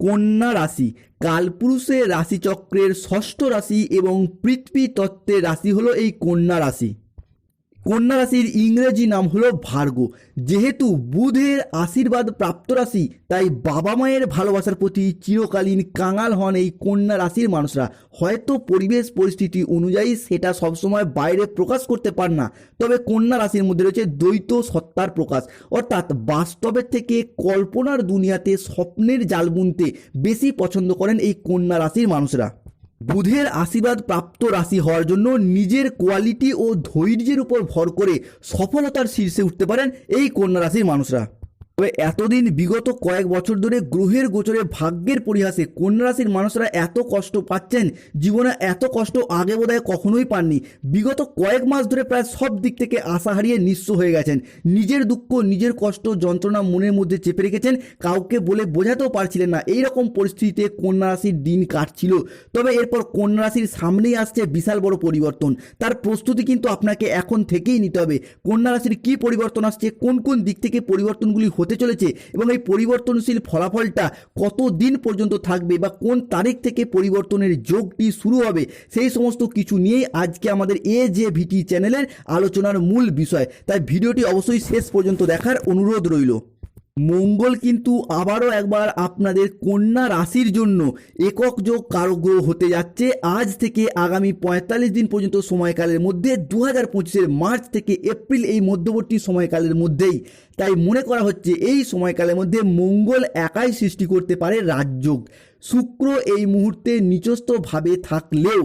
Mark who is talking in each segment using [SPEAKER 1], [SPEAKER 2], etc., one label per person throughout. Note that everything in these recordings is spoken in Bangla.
[SPEAKER 1] কন্যা রাশি। কালপুরুষের রাশিচক্রের ষষ্ঠ রাশি এবং পৃথিবী তত্ত্বের রাশি হলো এই কন্যা রাশি। কন্যা রাশির ইংরেজি নাম হলো ভার্গ। যেহেতু বুধের আশীর্বাদ প্রাপ্ত রাশি, তাই বাবা মায়ের ভালোবাসার প্রতি চিরকালীন কাঙাল হন এই কন্যা রাশির মানুষরা। হয়তো পরিবেশ পরিস্থিতি অনুযায়ী সেটা সবসময় বাইরে প্রকাশ করতে পার না, তবে কন্যা রাশির মধ্যে রয়েছে দ্বৈত সত্তার প্রকাশ। অর্থাৎ বাস্তবের থেকে কল্পনার দুনিয়াতে স্বপ্নের জাল বুনতে বেশি পছন্দ করেন এই কন্যা রাশির মানুষরা। বুধের আশীর্বাদ প্রাপ্ত রাশি হওয়ার জন্য নিজের কোয়ালিটি ও ধৈর্যের উপর ভর করে সফলতার শীর্ষে উঠতে পারেন এই কন্যা রাশির মানুষরা। তবে এতদিন বিগত কয়েক বছর ধরে গ্রহের গোচরে ভাগ্যের পরিহাসে কন্যা রাশির মানুষরা এত কষ্ট পাচ্ছেন, জীবনে এত কষ্ট আগে বোধহয় কখনোই পাননি। বিগত কয়েক মাস ধরে প্রায় সব দিক থেকে আশা হারিয়ে নিঃস্ব হয়ে গেছেন। নিজের দুঃখ, নিজের কষ্ট, যন্ত্রণা মনের মধ্যে চেপে রেখেছেন, কাউকে বলে বোঝাতেও পারছিলেন না। এই রকম পরিস্থিতিতে কন্যা রাশির দিন কাটছিল। তবে এরপর কন্যা রাশির সামনেই আসছে বিশাল বড় পরিবর্তন। তার প্রস্তুতি কিন্তু আপনাকে এখন থেকেই নিতে হবে। কন্যা রাশির কী পরিবর্তন আসছে, কোন কোন দিক থেকে পরিবর্তনগুলি হতে চলেছে এবং এই পরিবর্তনশীল ফলাফলটা কত দিন পর্যন্ত থাকবে বা কোন তারিখ থেকে পরিবর্তনের যোগটি শুরু হবে, সেই সমস্ত কিছু নিয়েই আজকে আমাদের এ যে ভিটি চ্যানেলের আলোচনার মূল বিষয়। তাই ভিডিওটি অবশ্যই শেষ পর্যন্ত দেখার অনুরোধ রইল। মঙ্গল কিন্তু আবারও একবার আপনাদের কন্যা রাশির জন্য একক যোগ কারগ্রহ হতে যাচ্ছে। আজ থেকে আগামী পঁয়তাল্লিশ দিন পর্যন্ত সময়কালের মধ্যে দু হাজার পঁচিশের মার্চ থেকে এপ্রিল এই মধ্যবর্তী সময়কালের মধ্যেই। তাই মনে করা হচ্ছে এই সময়কালের মধ্যে মঙ্গল একাই সৃষ্টি করতে পারে রাজযোগ। শুক্র এই মুহূর্তে নিচস্থভাবে থাকলেও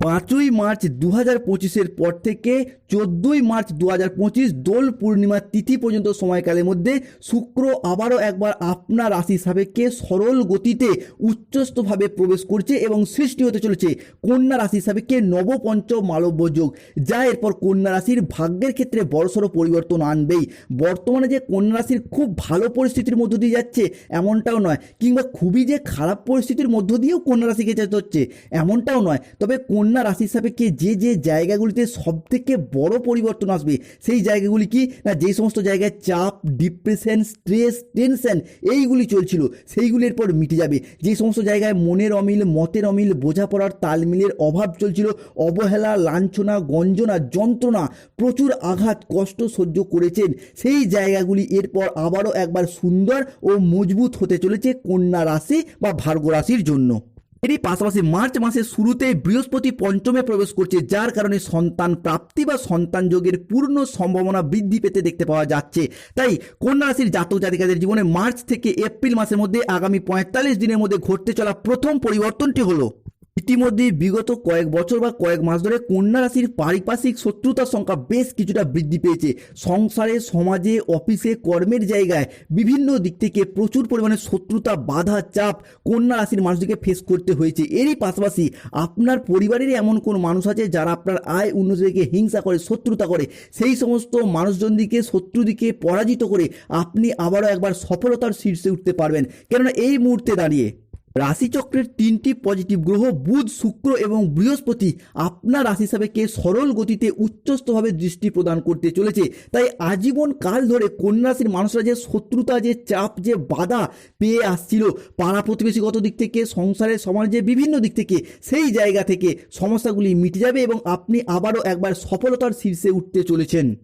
[SPEAKER 1] পাঁচই মার্চ দু হাজার পঁচিশের পর থেকে চোদ্দোই মার্চ দু হাজার পঁচিশ দোল পূর্ণিমার তিথি পর্যন্ত সময়কালের মধ্যে শুক্র আবারও একবার আপনার রাশি সাপেক্ষে সরল গতিতে উচ্চস্থভাবে প্রবেশ করছে এবং সৃষ্টি হতে চলেছে কন্যা রাশি সাপেক্ষে নবপঞ্চ মালব্য যোগ, যা এরপর কন্যা রাশির ভাগ্যের ক্ষেত্রে বড়সড় পরিবর্তন আনবেই। বর্তমানে যে কন্যা রাশির খুব ভালো পরিস্থিতির মধ্য দিয়ে যাচ্ছে, এমনটাও নয়, কিংবা খুবই যে খারাপ পরিস্থিতির মধ্য দিয়েও কন্যা রাশিকে যেতে হচ্ছে, এমনটাও নয়। তবে কন্যা রাশির সাপেক্ষে যে যে জায়গাগুলিতে সব থেকে বড় পরিবর্তন আসবে, সেই জায়গাগুলি কি? না, যেই সমস্ত জায়গায় চাপ, ডিপ্রেশন, স্ট্রেস, টেনশন, এইগুলি চলছিল, সেইগুলির পর মিটে যাবে। যে সমস্ত জায়গায় মনের অমিল, মতের অমিল, বোঝাপড়ার তালমিলের অভাব চলছিল, অবহেলা, লাঞ্ছনা, গঞ্জনা, যন্ত্রণা, প্রচুর আঘাত, কষ্ট সহ্য করেছেন, সেই জায়গাগুলি এরপর আবারও একবার সুন্দর ও মজবুত হতে চলেছে কন্যা রাশি বা ভার্গ রাশির জন্য। এরই পাশাপাশি মার্চ মাসের শুরুতে বৃহস্পতি পঞ্চমে প্রবেশ করছে, যার কারণে সন্তান প্রাপ্তি বা সন্তান যোগের পূর্ণ সম্ভাবনা বৃদ্ধি পেতে দেখতে পাওয়া যাচ্ছে। তাই কন্যা রাশির জাতক জাতিকাদের জীবনে মার্চ থেকে এপ্রিল মাসের মধ্যে আগামী পঁয়তাল্লিশ দিনের মধ্যে ঘটতে চলা প্রথম পরিবর্তনটি হলো ইতিমধ্যে বিগত কয়েক বছর বা কয়েক মাস ধরে কন্যা রাশির পারিপার্শ্বিক শত্রুতার সংখ্যা বেশ কিছুটা বৃদ্ধি পেয়েছে। সংসারে, সমাজে, অফিসে, কর্মের জায়গায় বিভিন্ন দিক থেকে প্রচুর পরিমাণে শত্রুতা, বাধা, চাপ কন্যা রাশির মানুষদেরকে ফেস করতে হয়েছে। এরই পাশাপাশি আপনার পরিবারেরই এমন কোন মানুষ আছে যারা আপনার আয় উন্নতি থেকে হিংসা করে, শত্রুতা করে? সেই সমস্ত মানুষজনদিকে, শত্রুদিকে পরাজিত করে আপনি আবারও একবার সফলতার শীর্ষে উঠতে পারবেন। কেননা এই মুহূর্তে দাঁড়িয়ে রাশিচক্রের তিনটি পজিটিভ গ্রহ, বুধ, শুক্র এবং বৃহস্পতি, আপনার রাশি সাপেক্ষে সরল গতিতে উচ্চস্থভাবে দৃষ্টি প্রদান করতে চলেছে। তাই আজীবন কাল ধরে কন্যা রাশির মানুষরা যে শত্রুতা, যে চাপ, যে বাধা পেয়ে আসছিল পাড়া প্রতিবেশীগত দিক থেকে, সংসারের সমাজে বিভিন্ন দিক থেকে, সেই জায়গা থেকে সমস্যাগুলি মিটে যাবে এবং আপনি আবারও একবার সফলতার শীর্ষে উঠতে চলেছেন।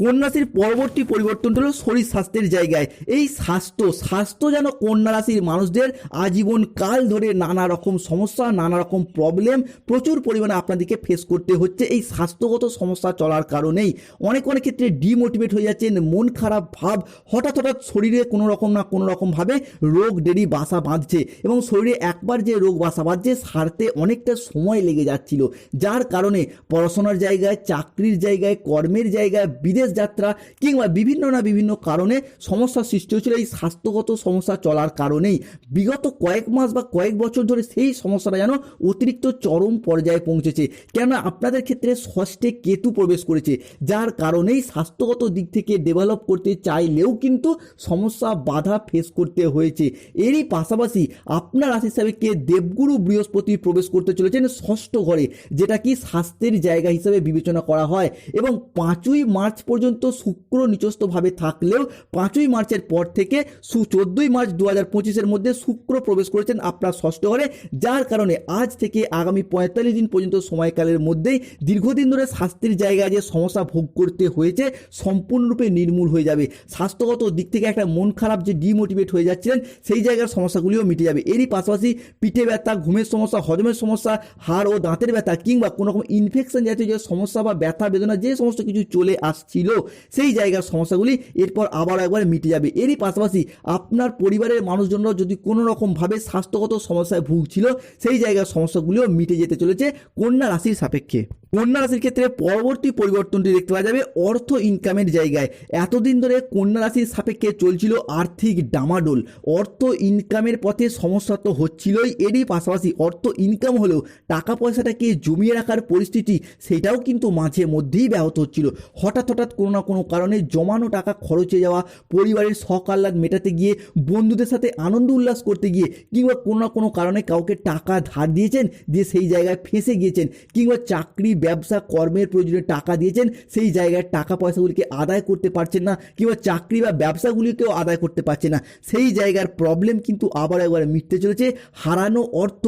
[SPEAKER 1] কন্যা রাশির পরবর্তী পরিবর্তন হলো শরীর স্বাস্থ্যের জায়গায়। এই স্বাস্থ্য স্বাস্থ্য যেন কন্যা রাশির মানুষদের আজীবন কাল ধরে নানা রকম সমস্যা, নানা রকম প্রবলেম প্রচুর পরিমাণে আপনাদেরকে ফেস করতে হচ্ছে। এই স্বাস্থ্যগত সমস্যা চলার কারণেই অনেক অনেক ক্ষেত্রে ডিমোটিভেট হয়ে যাচ্ছেন, মন খারাপ ভাব হঠাৎ হঠাৎ শরীরে কোনো রকম না কোনো রকমভাবে রোগ, দেরি, বাসা বাঁধছে এবং শরীরে একবার যে রোগ, বাসা বাঁধছে সারতে অনেকটা সময় লেগে যাচ্ছিল। যার কারণে পড়াশোনার জায়গায়, চাকরির জায়গায়, কর্মের জায়গায়, বিদেশ যাত্রা কিংবা বিভিন্ন না বিভিন্ন কারণে সমস্যার সৃষ্টি হয়েছিল, এই স্বাস্থ্যগত সমস্যা চলার কারণেই। বিগত কয়েক মাস বা কয়েক বছর ধরে সেই সমস্যাটা যেন অতিরিক্ত চরম পর্যায়ে পৌঁছেছে। কেননা আপনাদের ক্ষেত্রে ষষ্ঠে কেতু প্রবেশ করেছে, যার কারণেই স্বাস্থ্যগত দিক থেকে ডেভেলপ করতে চাইলেও কিন্তু সমস্যা বাধা ফেস করতে হয়েছে। এরই পাশাপাশি আপনার রাশি কে দেবগুরু বৃহস্পতি প্রবেশ করতে চলেছেন ষষ্ঠ ঘরে, যেটা কি স্বাস্থ্যের জায়গা হিসেবে বিবেচনা করা হয়। এবং পাঁচই মার্চ পর্যন্ত শুক্র নিচস্থভাবে থাকলেও পাঁচই মার্চের পর থেকে সু চোদ্দোই মার্চ দু হাজার পঁচিশের মধ্যে শুক্র প্রবেশ করেছেন আপনার ষষ্ঠ ঘরে, যার কারণে আজ থেকে আগামী পঁয়তাল্লিশ দিন পর্যন্ত সময়কালের মধ্যেই দীর্ঘদিন ধরে স্বাস্থ্যের জায়গায় যে সমস্যা ভোগ করতে হয়েছে সম্পূর্ণরূপে নির্মূল হয়ে যাবে। স্বাস্থ্যগত দিক থেকে একটা মন খারাপ যে ডিমোটিভেট হয়ে যাচ্ছিলেন, সেই জায়গার সমস্যাগুলিও মিটে যাবে। এরই পাশাপাশি পিঠে ব্যথা, ঘুমের সমস্যা, হজমের সমস্যা, হাড় ও দাঁতের ব্যথা কিংবা কোনো রকম ইনফেকশন জাতীয় যে সমস্যা বা ব্যথা, বেদনা, যে সমস্ত কিছু চলে আসছিল সেই জায়গার সমস্যাগুলি এরপর আবার একবার মিটে যাবে। এরই পাশাপাশি আপনার পরিবারের মানুষজনরা যদি কোনো রকমভাবে স্বাস্থ্যগত সমস্যায় ভুগছিল, সেই জায়গার সমস্যাগুলিও মিটে যেতে চলেছে কন্যা রাশির সাপেক্ষে। কন্যা রাশির ক্ষেত্রে পরবর্তী পরিবর্তনটি দেখতে পাওয়া যাবে অর্থ ইনকামের জায়গায়। এতদিন ধরে কন্যা রাশির সাপেক্ষে চলছিল আর্থিক ডামাডোল। অর্থ ইনকামের পথে সমস্যা তো হচ্ছিলই, এরই পাশাপাশি অর্থ ইনকাম হলেও টাকা পয়সাটাকে জমিয়ে রাখার পরিস্থিতি সেটাও কিন্তু মাঝে মধ্যেই ব্যাহত হচ্ছিল। হঠাৎ হঠাৎ কোনো না কোনো কারণে জমানো টাকা খরচে যাওয়া, পরিবারের শখ আহ্লাদ মেটাতে গিয়ে, বন্ধুদের সাথে আনন্দ উল্লাস করতে গিয়ে, কিংবা কোনো না কোনো কারণে কাউকে টাকা ধার দিয়েছেন, দিয়ে সেই জায়গায় ফেঁসে গিয়েছেন, কিংবা চাকরি ব্যবসা কর্মের প্রয়োজনে টাকা দিয়েছেন, সেই জায়গায় টাকা পয়সাগুলিকে আদায় করতে পারছেন না, কিংবা চাকরি বা ব্যবসাগুলিকেও আদায় করতে পারছে না। সেই জায়গার প্রবলেম কিন্তু আবার একবার মিটতে চলেছে। হারানো অর্থ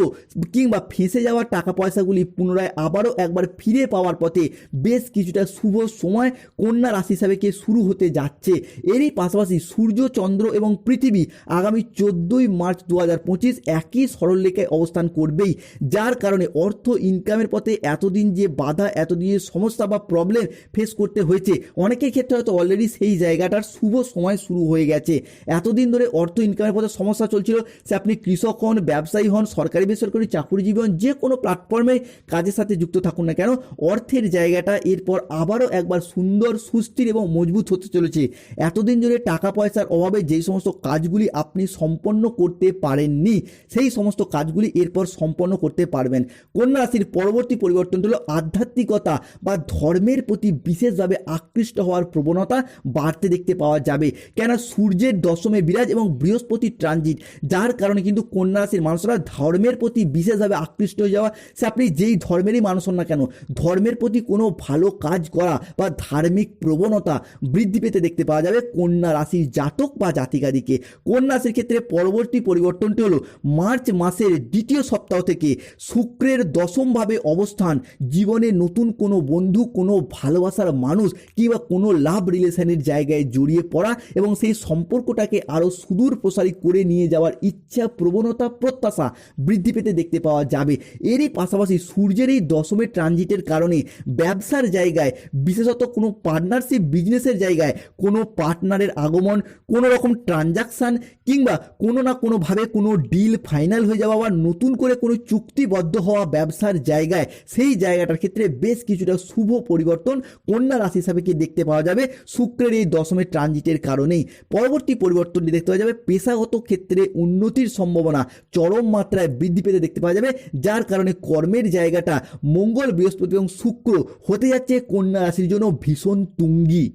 [SPEAKER 1] কিংবা ফেঁসে যাওয়া টাকা পয়সাগুলি পুনরায় আবারও একবার ফিরে পাওয়ার পথে বেশ কিছুটা শুভ সময় কন্যা রাশি হিসাবে কে শুরু হতে যাচ্ছে। এরই পাশাপাশি সূর্য, চন্দ্র এবং পৃথিবী আগামী চোদ্দোই মার্চ দু হাজার পঁচিশ একই সরলরেখায় অবস্থান করবেই, যার কারণে অর্থ ইনকামের পথে এতদিন যে বাধা এতদিনের সমস্যা বা প্রবলেম ফেস করতে হয়েছে। অনেকের ক্ষেত্রে হয়তো অলরেডি সেই জায়গাটার শুভ সময় শুরু হয়ে গেছে। এতদিন ধরে অর্থ ইনকামের পথে সমস্যা চলছিল। সে আপনি কৃষক হন, ব্যবসায়ী হন, সরকারি বেসরকারি চাকুরিজীবী হন, যে কোনো প্ল্যাটফর্মে কাজের সাথে যুক্ত থাকুন না কেন, অর্থের জায়গাটা এরপর আবারও একবার সুন্দর, সুস্থির এবং মজবুত হতে চলেছে। এতদিন ধরে টাকা পয়সার অভাবে যেই সমস্ত কাজগুলি আপনি সম্পন্ন করতে পারেননি, সেই সমস্ত কাজগুলি এরপর সম্পন্ন করতে পারবেন। কন্যা রাশির পরবর্তী পরিবর্তন হলো আধ্যাত্মিকতা বা ধর্মের প্রতি বিশেষভাবে আকৃষ্ট হওয়ার প্রবণতা বাড়তে দেখতে পাওয়া যাবে। কেন সূর্যের দশমে বিরাজ এবং বৃহস্পতি ট্রানজিট, যার কারণে কিন্তু কন্যা রাশির মানুষরা ধর্মের প্রতি বিশেষভাবে আকৃষ্ট হয়ে যাওয়া। সে আপনি যেই ধর্মেরই মানুষ হন না কেন, ধর্মের প্রতি কোনো ভালো কাজ করা বা ধার্মিক প্রবণতা বৃদ্ধি পেতে দেখতে পাওয়া যাবে কন্যা রাশির জাতক বা জাতিকাদিকে। কন্যা রাশির ক্ষেত্রে পরবর্তী পরিবর্তনটি হলো মার্চ মাসের দ্বিতীয় সপ্তাহ থেকে শুক্রের দশমভাবে অবস্থান জীবনে নতুন কোনো বন্ধু, কোনো ভালোবাসার মানুষ কিংবা কোনো লাভ রিলেশনের জায়গায় জড়িয়ে পড়া এবং সেই সম্পর্কটাকে আরও সুদূর প্রসারী করে নিয়ে যাওয়ার ইচ্ছা, প্রবণতা, প্রত্যাশা বৃদ্ধি পেতে দেখতে পাওয়া যাবে। এরই পাশাপাশি সূর্যের এই দশমের ট্রানজিটের কারণে ব্যবসার জায়গায়, বিশেষত কোনো পার্টনারশিপ বিজনেসের জায়গায়, কোনো পার্টনারের আগমন, কোনো রকম ট্রানজাকশান কিংবা কোনো না কোনোভাবে কোনো ডিল ফাইনাল হয়ে যাওয়া বা নতুন করে কোনো চুক্তিবদ্ধ হওয়া ব্যবসার জায়গায়, সেই জায়গাটার ক্ষেত্রে বেশ কিছুটা শুভ পরিবর্তন কন্যা রাশি হিসাবে কি দেখতে পাওয়া যাবে? শুক্রের এই দশমের ট্রানজিটের কারণেই পরবর্তী পরিবর্তনটি দেখতে পাওয়া যাবে। পেশাগত ক্ষেত্রে উন্নতির সম্ভাবনা চরম মাত্রায় বৃদ্ধি পেতে দেখতে পাওয়া যাবে, যার কারণে কর্মের জায়গাটা মঙ্গল বৃহস্পতি এবং শুক্র হতে যাচ্ছে কন্যা রাশির জন্য ভীষণ তুঙ্গি।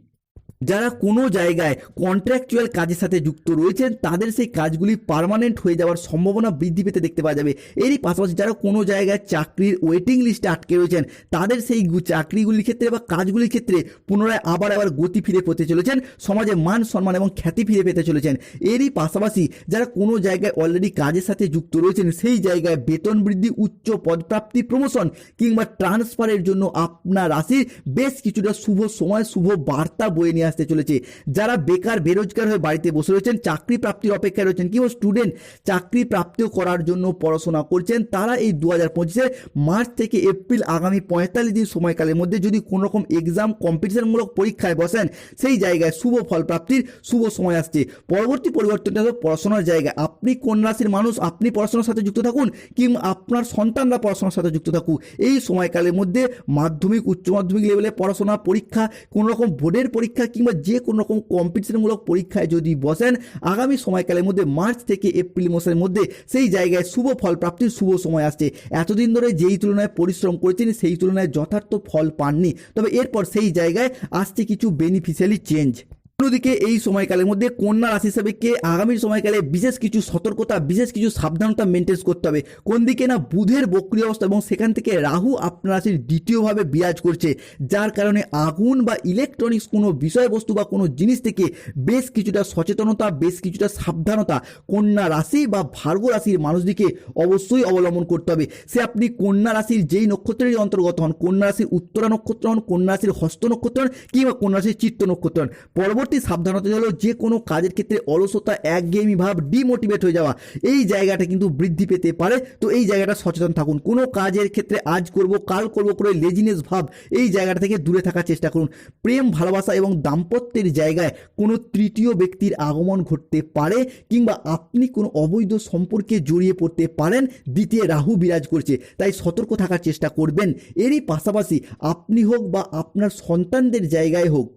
[SPEAKER 1] যারা কোনো জায়গায় কন্ট্রাকচুয়াল কাজের সাথে যুক্ত রয়েছেন, তাদের সেই কাজগুলি পার্মানেন্ট হয়ে যাওয়ার সম্ভাবনা বৃদ্ধি পেতে দেখতে পাওয়া যাবে। এরই পাশাপাশি যারা কোনো জায়গায় চাকরির ওয়েটিং লিস্টে আটকে রয়েছেন, তাদের সেই চাকরিগুলির ক্ষেত্রে বা কাজগুলির ক্ষেত্রে পুনরায় আবার আবার গতি ফিরে পেতে চলেছেন, সমাজে মান সম্মান এবং খ্যাতি ফিরে পেতে চলেছেন। এরই পাশাপাশি যারা কোনো জায়গায় অলরেডি কাজের সাথে যুক্ত রয়েছেন, সেই জায়গায় বেতন বৃদ্ধি, উচ্চ পদপ্রাপ্তি প্রমোশন কিংবা ট্রান্সফারের জন্য আপনার রাশির বেশ কিছুটা শুভ সময়, শুভ বার্তা বয়ে নিয়ে আসতে চলেছে। যারা বেকার, বেরোজগার হয়ে বাড়িতে বসে রয়েছেন, চাকরি প্রাপ্তির অপেক্ষায় রয়েছেন কিংবা স্টুডেন্ট চাকরি প্রাপ্তিও করার জন্য পড়াশোনা করছেন, তারা এই দু হাজার পঁচিশে মার্চ থেকে এপ্রিল আগামী পঁয়তাল্লিশ দিন সময়কালের মধ্যে যদি কোনো রকম এক্সাম কম্পিটিশনমূলক পরীক্ষায় বসেন, সেই জায়গায় শুভ ফল প্রাপ্তির শুভ সময় আসছে। পরবর্তী পরিবর্তনটা হলো পড়াশোনার জায়গা। আপনি কোন রাশির মানুষ? আপনি পড়াশোনার সাথে যুক্ত থাকুন কিংবা আপনার সন্তানরা পড়াশোনার সাথে যুক্ত থাকুক। এই সময়কালের মধ্যে মাধ্যমিক, উচ্চ মাধ্যমিক লেভেলে পড়াশোনা, পরীক্ষা কোনো রকম বোর্ডের পরীক্ষা কিংবা যে কোনো রকম কম্পিটিশনমূলক পরীক্ষায় যদি বসেন, আগামী সময়কালের মধ্যে মার্চ থেকে এপ্রিল মাসের মধ্যে সেই জায়গায় শুভ ফল প্রাপ্তির শুভ সময় আসছে। এতদিন ধরে যেই তুলনায় পরিশ্রম করেছেন, সেই তুলনায় যথার্থ ফল পাননি। তবে এরপর সেই জায়গায় আসছে কিছু বেনিফিশিয়ালি চেঞ্জ অন্যদিকে এই সময়কালের মধ্যে কন্যা রাশি হিসাবে কে আগামী সময়কালে বিশেষ কিছু সতর্কতা, বিশেষ কিছু সাবধানতা মেনটেন করতে হবে। কোন দিকে না বুধের বক্রিয় অবস্থা এবং সেখান থেকে রাহু আপনার রাশির দ্বিতীয়ভাবে বিরাজ করছে, যার কারণে আগুন বা ইলেকট্রনিক্স কোনো বিষয়বস্তু বা কোনো জিনিস থেকে বেশ কিছুটা সচেতনতা, বেশ কিছুটা সাবধানতা কন্যা রাশি বা ভার্গ রাশির মানুষদিকে অবশ্যই অবলম্বন করতে হবে। সে আপনি কন্যা রাশির যেই নক্ষত্রের অন্তর্গত হন, কন্যা রাশির উত্তরা নক্ষত্র হন, কন্যা রাশির হস্ত নক্ষত্র হন কিংবা কন্যা রাশির চিত্ত নক্ষত্র হন, পরবর্তী সাবধানতা হলো যে কোনো কাজের ক্ষেত্রে অলসতা, একঘেয়েমি ভাব ডিমোটিভেট হয়ে যাওয়া, এই জায়গাটা কিন্তু বৃদ্ধি পেতে পারে। তো এই জায়গাটা সচেতন থাকুন। কোনো কাজের ক্ষেত্রে আজ করব, কাল করব করে লেজিনেস ভাব, এই জায়গাটা থেকে দূরে থাকার চেষ্টা করুন। প্রেম, ভালোবাসা এবং দাম্পত্যের জায়গায় কোনো তৃতীয় ব্যক্তির আগমন ঘটতে পারে কিংবা আপনি কোনো অবৈধ সম্পর্কে জড়িয়ে পড়তে পারেন, দ্বিতীয় রাহু বিরাজ করছে, তাই সতর্ক থাকার চেষ্টা করবেন। এরই পাশাপাশি আপনি হোক বা আপনার সন্তানদের জায়গায় হোক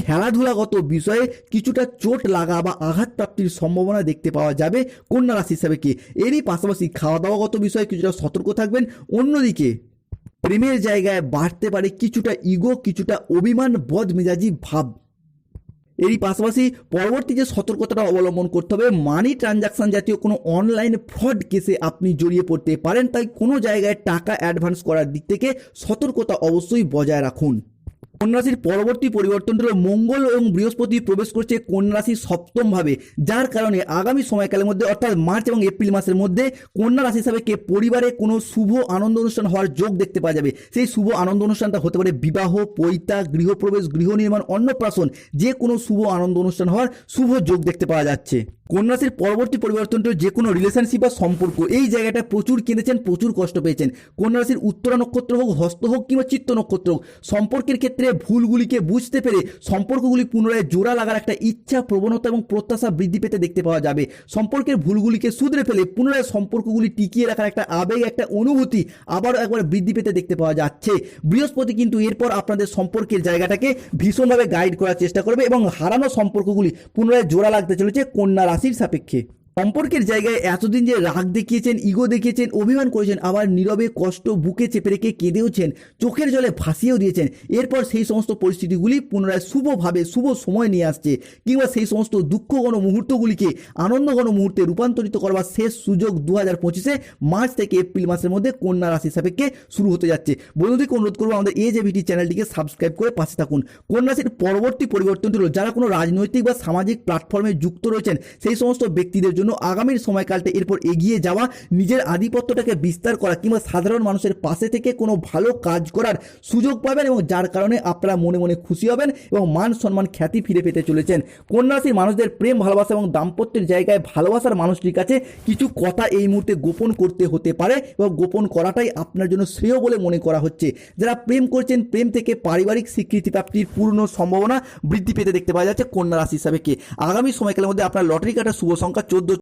[SPEAKER 1] খেলাধুলাগত বিষয়ে কিছুটা চোট লাগা বা আঘাত প্রাপ্তির সম্ভাবনা দেখতে পাওয়া যাবে কন্যা রাশি হিসাবে কি? এরই পাশাপাশি খাওয়া দাওয়াগত বিষয়ে কিছুটা সতর্ক থাকবেন। অন্যদিকে, প্রেমের জায়গায় বাড়তে পারে কিছুটা ইগো, কিছুটা অভিমান, বদমেজাজি ভাব। এরই পাশাপাশি পরবর্তী যে সতর্কতাটা অবলম্বন করতে হবে মানি ট্রানজাকশন জাতীয় কোনো অনলাইন ফ্রড কেসে আপনি জড়িয়ে পড়তে পারেন। তাই কোনো জায়গায় টাকা অ্যাডভান্স করার দিক থেকে সতর্কতা অবশ্যই বজায় রাখুন। কন্যা রাশির পরবর্তী পরিবর্তন হলো মঙ্গল এবং বৃহস্পতি প্রবেশ করছে কন্যা রাশির সপ্তম ভাবে যার কারণে আগামী সময়কালের মধ্যে, অর্থাৎ মার্চ এবং এপ্রিল মাসের মধ্যে কন্যা রাশি হিসাবে কে পরিবারে কোনো শুভ আনন্দ অনুষ্ঠান হওয়ার যোগ দেখতে পাওয়া যাবে। সেই শুভ আনন্দ অনুষ্ঠানটা হতে পারে বিবাহ, পৈতা, গৃহপ্রবেশ, গৃহ নির্মাণ, অন্নপ্রাশন, যে কোনো শুভ আনন্দ অনুষ্ঠান হওয়ার শুভ যোগ দেখতে পাওয়া যাচ্ছে। কন্যা রাশির পরবর্তী পরিবর্তনটা যে কোনো রিলেশনশিপ বা সম্পর্ক, এই জায়গাটা প্রচুর কেঁদেছেন প্রচুর কষ্ট পেয়েছেন। কন্যা রাশির উত্তরা নক্ষত্র হোক, হস্ত হোক কিংবা চিত্ত নক্ষত্র হোক, সম্পর্কের ক্ষেত্রে ভুলগুলিকে বুঝতে পেরে সম্পর্কগুলি পুনরায় জোড়া লাগার একটা ইচ্ছা, প্রবণতা এবং প্রত্যাশা বৃদ্ধি পেতে দেখতে পাওয়া যাবে। সম্পর্কের ভুলগুলিকে শুধরে ফেলে পুনরায় সম্পর্কগুলি টিকিয়ে রাখার একটা আবেগ, একটা অনুভূতি আবারও একবার বৃদ্ধি পেতে দেখতে পাওয়া যাচ্ছে। বৃহস্পতি কিন্তু এরপর আপনাদের সম্পর্কের জায়গাটাকে ভীষণভাবে গাইড করার চেষ্টা করবে এবং হারানো সম্পর্কগুলি পুনরায় জোড়া লাগতে চলেছে কন্যা রাশির সাপেক্ষে। সম্পর্কের জায়গায় এতদিন যে রাগ দেখিয়েছেন ইগো দেখিয়েছেন, অভিমান করেছেন, আবার নীরবে কষ্ট, বুকে চেপে রেখে কেঁদেওছেন, চোখের জলে ভাসিয়েও দিয়েছেন, এরপর সেই সমস্ত পরিস্থিতিগুলি পুনরায় শুভভাবে, শুভ সময় নিয়ে আসছে, কিংবা সেই সমস্ত দুঃখঘন মুহূর্তগুলিকে আনন্দঘন মুহূর্তে রূপান্তরিত করবার শেষ সুযোগ দু হাজার পঁচিশে মার্চ থেকে এপ্রিল মাসের মধ্যে কন্যা রাশি সাপেক্ষে শুরু হতে যাচ্ছে। বন্ধুদেরকে অনুরোধ করব আমাদের এ যে ভিটি চ্যানেলটিকে সাবস্ক্রাইব করে পাশে থাকুন। কন্যা রাশির পরবর্তী পরিবর্তনটি হলো, যারা কোনো রাজনৈতিক বা সামাজিক প্ল্যাটফর্মে যুক্ত রয়েছেন, সেই সমস্ত ব্যক্তিদের জন্য আগামীর সময়কালটা এরপর এগিয়ে যাওয়া, নিজের আধিপত্যটাকে বিস্তার করা কিংবা সাধারণ মানুষের পাশে থেকে কোনো ভালো কাজ করার সুযোগ পাবেন এবং যার কারণে আপনারা মনে মনে খুশি হবেন এবং মান সম্মান খ্যাতি ফিরে পেতে চলেছেন। কন্যা রাশির মানুষদের প্রেম, ভালোবাসা এবং দাম্পত্যের জায়গায় ভালোবাসার মানুষটির কাছে কিছু কথা এই মুহূর্তে গোপন করতে হতে পারে এবং গোপন করাটাই আপনার জন্য শ্রেয় বলে মনে করা হচ্ছে। যারা প্রেম করছেন, প্রেম থেকে পারিবারিক স্বীকৃতি প্রাপ্তির পূর্ণ সম্ভাবনা বৃদ্ধি পেতে দেখতে পাওয়া যাচ্ছে কন্যা রাশি হিসাবে। কে আগামী সময়কালের মধ্যে আপনার লটারি কাটার শুভ সংখ্যা চোদ্দ